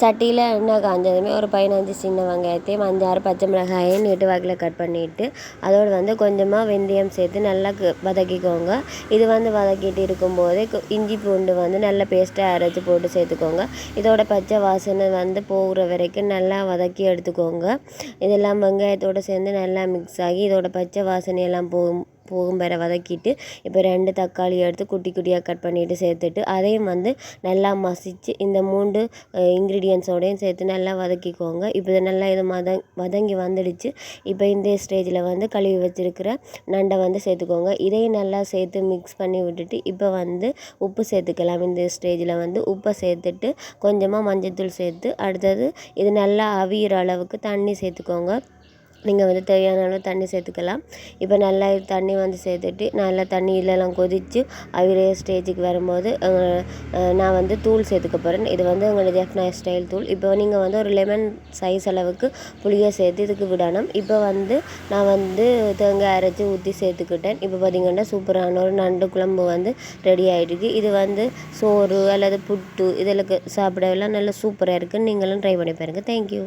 சட்டியில் எண்ணெய் காஞ்சதுமே ஒரு பதினஞ்சு சின்ன வெங்காயத்தையும் அஞ்சாறு பச்சை மிளகாயையும் நீட்டு வாக்கில் கட் பண்ணிவிட்டு அதோடு வந்து கொஞ்சமாக வெந்தயம் சேர்த்து நல்லா வதக்கிக்கோங்க. இது வந்து வதக்கிட்டு இருக்கும்போதே இஞ்சி பூண்டு வந்து நல்லா பேஸ்ட்டாக அரைச்சி போட்டு சேர்த்துக்கோங்க. இதோட பச்சை வாசனை வந்து போகிற வரைக்கும் நல்லா வதக்கி எடுத்துக்கோங்க. இதெல்லாம் வெங்காயத்தோடு சேர்ந்து நல்லா மிக்ஸ் ஆகி இதோட பச்சை வாசனையெல்லாம் போகும் போகும் வரை வதக்கிட்டு இப்போ ரெண்டு தக்காளி எடுத்து குட்டி குட்டியாக கட் பண்ணிவிட்டு சேர்த்துட்டு அதையும் வந்து நல்லா மசித்து இந்த மூன்று இன்க்ரீடியன்ஸோடையும் சேர்த்து நல்லா வதக்கிக்கோங்க. இப்போ இது நல்லா இது மத வதங்கி வந்துடுச்சு. இப்போ இந்த ஸ்டேஜில் வந்து கழுவி வச்சுருக்கிற நண்டை வந்து சேர்த்துக்கோங்க. இதையும் நல்லா சேர்த்து மிக்ஸ் பண்ணி விட்டுட்டு இப்போ வந்து உப்பு சேர்த்துக்கலாம். இந்த ஸ்டேஜில் வந்து உப்பை சேர்த்துட்டு கொஞ்சமாக மஞ்சள்தூள் சேர்த்து அடுத்தது இது நல்லா அவியிற அளவுக்கு தண்ணி சேர்த்துக்கோங்க. நீங்கள் வந்து தேவையான அளவு தண்ணி சேர்த்துக்கலாம். இப்போ நல்லா தண்ணி வந்து சேர்த்துட்டு நல்லா தண்ணி இல்லைலாம் கொதித்து அவிரே ஸ்டேஜுக்கு வரும்போது நான் வந்து தூள் சேர்த்துக்க போகிறேன் இது வந்து எங்களோட ஜெஃப்னா ஸ்டைல் தூள். இப்போ நீங்கள் வந்து ஒரு லெமன் சைஸ் அளவுக்கு புளியை சேர்த்து இதுக்கு விடணும். இப்போ வந்து நான் வந்து தேங்காய் அரைச்சி ஊற்றி சேர்த்துக்கிட்டேன். இப்போ பார்த்திங்கன்னா சூப்பரான ஒரு நண்டு குழம்பு வந்து ரெடி ஆகிடுது இது வந்து சோறு அல்லது புட்டு இதில் சாப்பிடலாம். நல்லா சூப்பராக இருக்குது நீங்களும் ட்ரை பண்ணி பாருங்கள் தேங்க்யூ